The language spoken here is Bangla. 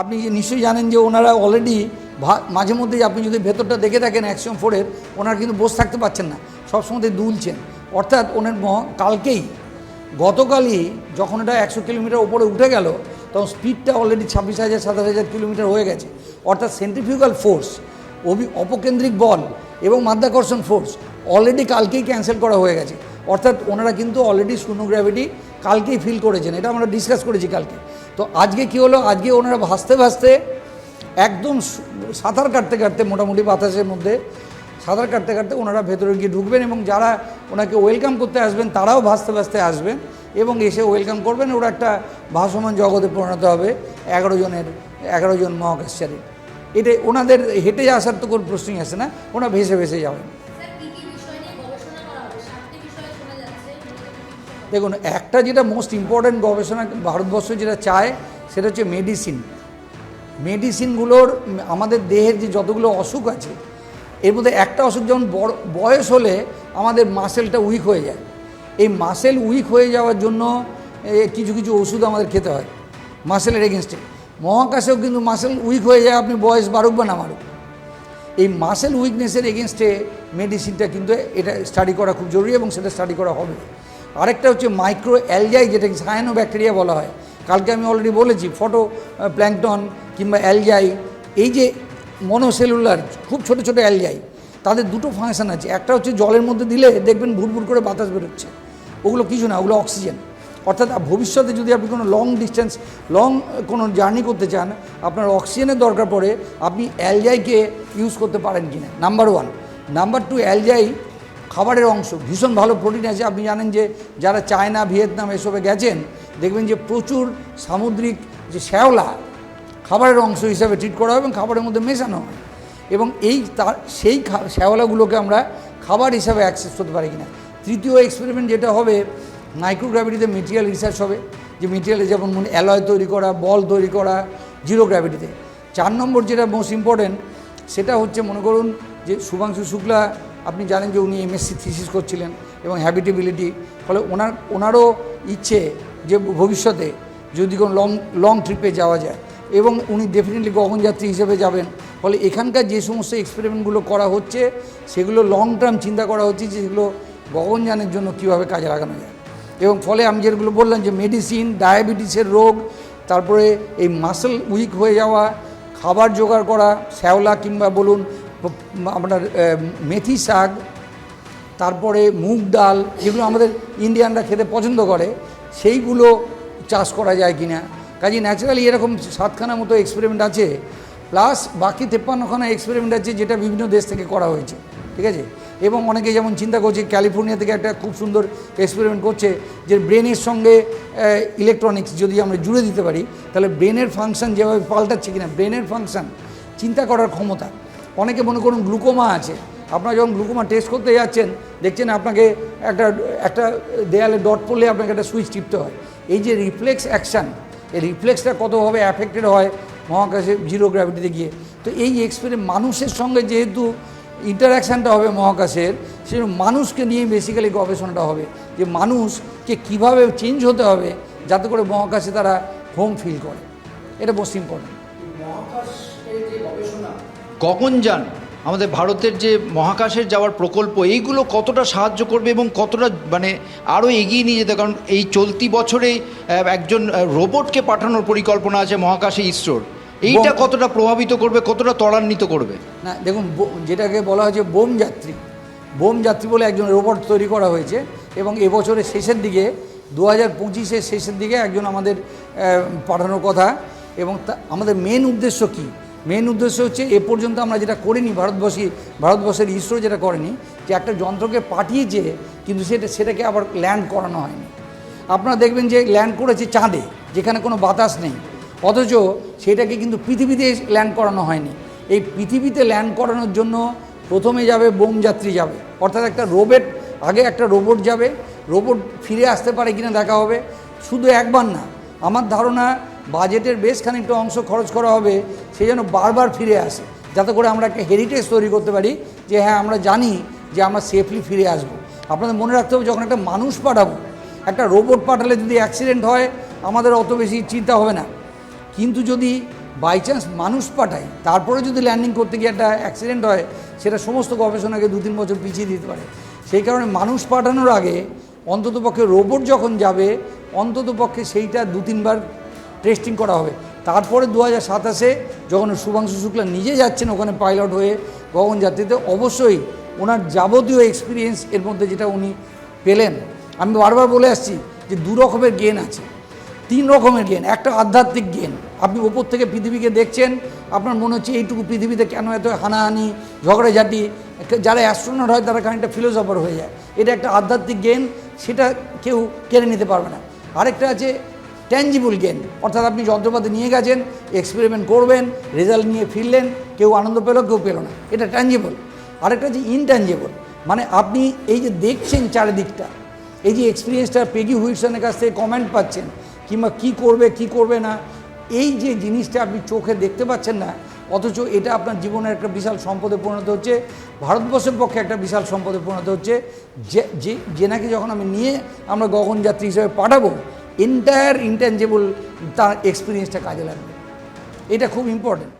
আপনি যে নিশ্চয়ই জানেন যে ওনারা অলরেডি মাঝে মধ্যেই আপনি যদি ভেতরটা দেখে থাকেন অ্যাকশন ফোরের ওনারা কিন্তু বসে থাকতে পারছেন না। সবসময় দুলছেন। অর্থাৎ ওনার কালকেই, গতকালই যখন এটা একশো কিলোমিটার উপরে উঠে গেল, তখন স্পিডটা অলরেডি ছাব্বিশ হাজার, সাতাশ হাজার কিলোমিটার হয়ে গেছে। অর্থাৎ সেন্ট্রিফিউগাল ফোর্স অভি, অপকেন্দ্রিক বল এবং মাধ্যাকর্ষণ ফোর্স অলরেডি কালকেই ক্যান্সেল করা হয়ে গেছে। অর্থাৎ ওনারা কিন্তু অলরেডি শূন্য গ্র্যাভিটি কালকেই ফিল করেছেন, এটা আমরা ডিসকাস করেছি কালকে। তো আজকে কি হলো? আজকে ওনারা ভাসতে ভাসতে একদম সাঁতার কাটতে কাটতে মোটামুটি বাতাসের মধ্যে, সাঁতার কাটতে কাটতে ওনারা ভেতরে গিয়ে ঢুকবেন এবং যারা ওনাকে ওয়েলকাম করতে আসবেন, তারাও ভাসতে ভাসতে আসবেন এবং এসে ওয়েলকাম করবেন। ওরা একটা ভাসমান জগতে পরিণত হবে। এগারো জনের, এগারো জন মহাকাশচারী। এটা ওনাদের হেঁটে আসার তো কোনো প্রশ্নই আসে না, ওনারা ভেসে ভেসে যাবেন। দেখুন, একটা যেটা মোস্ট ইম্পর্ট্যান্ট গবেষণা ভারতবর্ষ যেটা চায়, সেটা হচ্ছে মেডিসিন মেডিসিনগুলোর আমাদের দেহের যে যতগুলো অসুখ আছে, এর মধ্যে একটা অসুখ যেমন বয়স হলে আমাদের মাসেলটা উইক হয়ে যায়। এই মাসেল উইক হয়ে যাওয়ার জন্য কিছু কিছু ওষুধ আমাদের খেতে হয় মাসেলের এগেনস্টে মহাকাশেও কিন্তু মাসেল উইক হয়ে যায়, আপনি বয়স বাড়ুক বা না বাড়ুক। এই মাসেল উইকনেসের এগেনস্টে মেডিসিনটা কিন্তু এটা স্টাডি করা খুব জরুরি এবং সেটা স্টাডি করা হবে। আরেকটা হচ্ছে মাইক্রো অ্যালজাই, যেটাকে সায়ানো ব্যাকটেরিয়া বলা হয়। কালকে আমি অলরেডি বলেছি ফটো প্ল্যাঙ্কটন কিংবা অ্যালজাই, এই যে মনোসেলুলার খুব ছোট ছোট অ্যালজাই, তাদের দুটো ফাংশন আছে। একটা হচ্ছে জলের মধ্যে দিলে দেখবেন ভুরভুর করে বাতাস বেরোচ্ছে। ওগুলো কিছু না, ওগুলো অক্সিজেন অর্থাৎ ভবিষ্যতে যদি আপনি কোনো লং ডিস্টেন্স লং কোনো জার্নি করতে চান, আপনার অক্সিজেনের দরকার পড়ে, আপনি অ্যালজাইকে ইউজ করতে পারেন কি না number one number two algae খাবারের অংশ, ভীষণ ভালো প্রোটিন আছে। আপনি জানেন যে যারা চায়না, ভিয়েতনাম এসবে গেছেন, দেখবেন যে প্রচুর সামুদ্রিক যে শ্যাওলা খাবারের অংশ হিসাবে ট্রিট করা হয় এবং খাবারের মধ্যে মেশানো হয়। এবং এই তার সেই শ্যাওলাগুলোকে আমরা খাবার হিসাবে অ্যাক্সেস করতে পারি কিনা। তৃতীয় এক্সপেরিমেন্ট যেটা হবে মাইক্রোগ্র্যাভিটিতে মেটেরিয়াল রিসার্চ হবে। যে মেটেরিয়ালে যেমন মনে অ্যালয় তৈরি করা, বল তৈরি করা জিরো গ্র্যাভিটিতে চার নম্বর যেটা মোস্ট ইম্পর্ট্যান্ট সেটা হচ্ছে মনে করুন যে শুভাংশু শুক্লা আপনি জানেন যে উনি এমএসসি থিসিস করছিলেন এবং হ্যাবিটেবিলিটি ফলে ওনার, ওনারও ইচ্ছে যে ভবিষ্যতে যদি কোনো লং লং ট্রিপে যাওয়া যায়, এবং উনি ডেফিনেটলি গগনযাত্রী হিসেবে যাবেন, ফলে এখানকার যে সমস্ত এক্সপেরিমেন্টগুলো করা হচ্ছে, সেগুলো লং টার্ম চিন্তা করা হচ্ছে যে সেগুলো গগনযানের জন্য কীভাবে কাজে লাগানো যায়। এবং ফলে আমি যেগুলো বললাম যে মেডিসিন ডায়াবেটিসের রোগ, তারপরে এই মাসেল উইক হয়ে যাওয়া, খাবার জোগাড় করা, শ্যাওলা কিংবা বলুন আপনার মেথি শাক, তারপরে মুগ ডাল, যেগুলো আমাদের ইন্ডিয়ানরা খেতে পছন্দ করে, সেইগুলো চাষ করা যায় কি না কাজে ন্যাচারালি এরকম সাতখানা মতো এক্সপেরিমেন্ট আছে প্লাস বাকি তেপ্পান্নখানা এক্সপেরিমেন্ট আছে যেটা বিভিন্ন দেশ থেকে করা হয়েছে, ঠিক আছে? এবং অনেকে যেমন চিন্তা করছে ক্যালিফোর্নিয়া থেকে একটা খুব সুন্দর এক্সপেরিমেন্ট করছে, যে ব্রেনের সঙ্গে ইলেকট্রনিক্স যদি আমরা জুড়ে দিতে পারি, তাহলে ব্রেনের ফাংশন যেভাবে পাল্টাচ্ছে কিনা, ব্রেনের ফাংশন চিন্তা করার ক্ষমতা। অনেকে মনে করুন গ্লুকোমা আছে। আপনারা যখন গ্লুকোমা টেস্ট করতে যাচ্ছেন, দেখছেন আপনাকে একটা একটা দেয়ালে ডট পড়লে আপনাকে একটা সুইচ টিপতে হয়। এই যে রিফ্লেক্স অ্যাকশান এই রিফ্লেক্সটা কতভাবে অ্যাফেক্টেড হয় মহাকাশে জিরো গ্র্যাভিটিতে গিয়ে। তো এই এক্সপেরিমেন্ট মানুষের সঙ্গে যেহেতু ইন্টারাকশানটা হবে মহাকাশের জন্য মানুষকে নিয়ে বেসিক্যালি গবেষণাটা হবে যে মানুষকে কীভাবে চেঞ্জ হতে হবে যাতে করে মহাকাশে তারা হোম ফিল করে। এটা মোস্ট ইম্পর্টেন্ট গগনযান আমাদের ভারতের যে মহাকাশের যাওয়ার প্রকল্প এইগুলো কতটা সাহায্য করবে এবং কতটা মানে আরও এগিয়ে নিয়ে যেতে কারণ এই চলতি বছরেই একজন রোবটকে পাঠানোর পরিকল্পনা আছে মহাকাশে ইসরোর এইটা কতটা প্রভাবিত করবে কতটা ত্বরান্বিত করবে? না দেখুন যেটাকে বলা হয়েছে বোম যাত্রী। বোম যাত্রী বলে একজন রোবট তৈরি করা হয়েছে এবং এবছরের শেষের দিকে দু হাজার পঁচিশের শেষের দিকে একজন আমাদের পাঠানোর কথা এবং তা আমাদের মেন উদ্দেশ্য কি? মেন উদ্দেশ্য হচ্ছে এ পর্যন্ত আমরা যেটা করিনি ভারতবর্ষী ভারতবর্ষের ইসরো যেটা করেনি, যে একটা যন্ত্রকে পাঠিয়েছে, কিন্তু সেটা, সেটাকে আবার ল্যান্ড করানো হয়নি। আপনারা দেখবেন যে ল্যান্ড করেছে চাঁদে, যেখানে কোনো বাতাস নেই। অথচ সেটাকে কিন্তু পৃথিবীতে ল্যান্ড করানো হয়নি। এই পৃথিবীতে ল্যান্ড করানোর জন্য প্রথমে যাবে বোম যাত্রী যাবে। অর্থাৎ একটা রোবট আগে একটা রোবট যাবে। রোবট ফিরে আসতে পারে কিনা দেখা হবে। শুধু একবার না, আমার ধারণা বাজেটের বেশ খানিকটা অংশ খরচ করা হবে সেই জন্য বারবার ফিরে আসে, যাতে করে আমরা একটা হেরিটেজ তৈরি করতে পারি যে হ্যাঁ আমরা জানি যে আমরা সেফলি ফিরে আসব। আপনাদের মনে রাখতে হবে, যখন একটা মানুষ পাঠাবো, একটা রোবট পাঠালে যদি অ্যাক্সিডেন্ট হয়, আমাদের অত বেশি চিন্তা হবে না। কিন্তু যদি বাই চান্স মানুষ পাঠাই তারপরে যদি ল্যান্ডিং করতে গিয়ে একটা অ্যাক্সিডেন্ট হয়, সেটা সমস্ত গবেষণাকে দু তিন বছর পিছিয়ে দিতে পারে। সেই কারণে মানুষ পাঠানোর আগে অন্ততপক্ষে রোবট যখন যাবে, অন্ততপক্ষে সেইটা দু তিনবার টেস্টিং করা হবে। তারপরে দু হাজার সাতাশে যখন শুভাংশু শুক্লা নিজে যাচ্ছেন ওখানে পাইলট হয়ে গগনযাত্রীতে অবশ্যই ওনার যাবতীয় এক্সপিরিয়েন্স এর মধ্যে যেটা উনি পেলেন। আমি বারবার বলে আসছি যে দু রকমের জ্ঞান আছে, তিন রকমের জ্ঞান একটা আধ্যাত্মিক জ্ঞান আপনি ওপর থেকে পৃথিবীকে দেখছেন, আপনার মনে হচ্ছে এইটুকু পৃথিবীতে কেন এত হানাহানি, ঝগড়াঝাটি, যারা অ্যাস্ট্রোনট হয় তারা খানিকটা ফিলোসফার হয়ে যায়। এটা একটা আধ্যাত্মিক জ্ঞান সেটা কেউ কেড়ে নিতে পারবে না। আরেকটা আছে ট্যাঞ্জিবল জ্ঞান অর্থাৎ আপনি যন্ত্রপাতি নিয়ে গেছেন এক্সপেরিমেন্ট করবেন রেজাল্ট নিয়ে ফিরলেন, কেউ আনন্দ পেল, কেউ পেল না। এটা ট্যাঞ্জিবল আরেকটা হচ্ছে ইনট্যাঞ্জিবল মানে আপনি এই যে দেখছেন চারিদিকটা, এই যে এক্সপিরিয়েন্সটা পেগি হুইটসনের কাছ থেকে কমেন্ট পাচ্ছেন, কিংবা কি করবে কি করবে না, এই যে জিনিসটা আপনি চোখে দেখতে পাচ্ছেন না, অথচ এটা আপনার জীবনের একটা বিশাল সম্পদে পরিণত হচ্ছে, ভারতবর্ষের পক্ষে একটা বিশাল সম্পদে পরিণত হচ্ছে যে যে নাকি যখন আমি নিয়ে আমরা গগনযাত্রী হিসেবে পাঠাবো এন্টায়ার ইন্টেঞ্জেবল তার এক্সপিরিয়েন্সটা কাজে লাগবে। এটা খুব ইম্পর্টেন্ট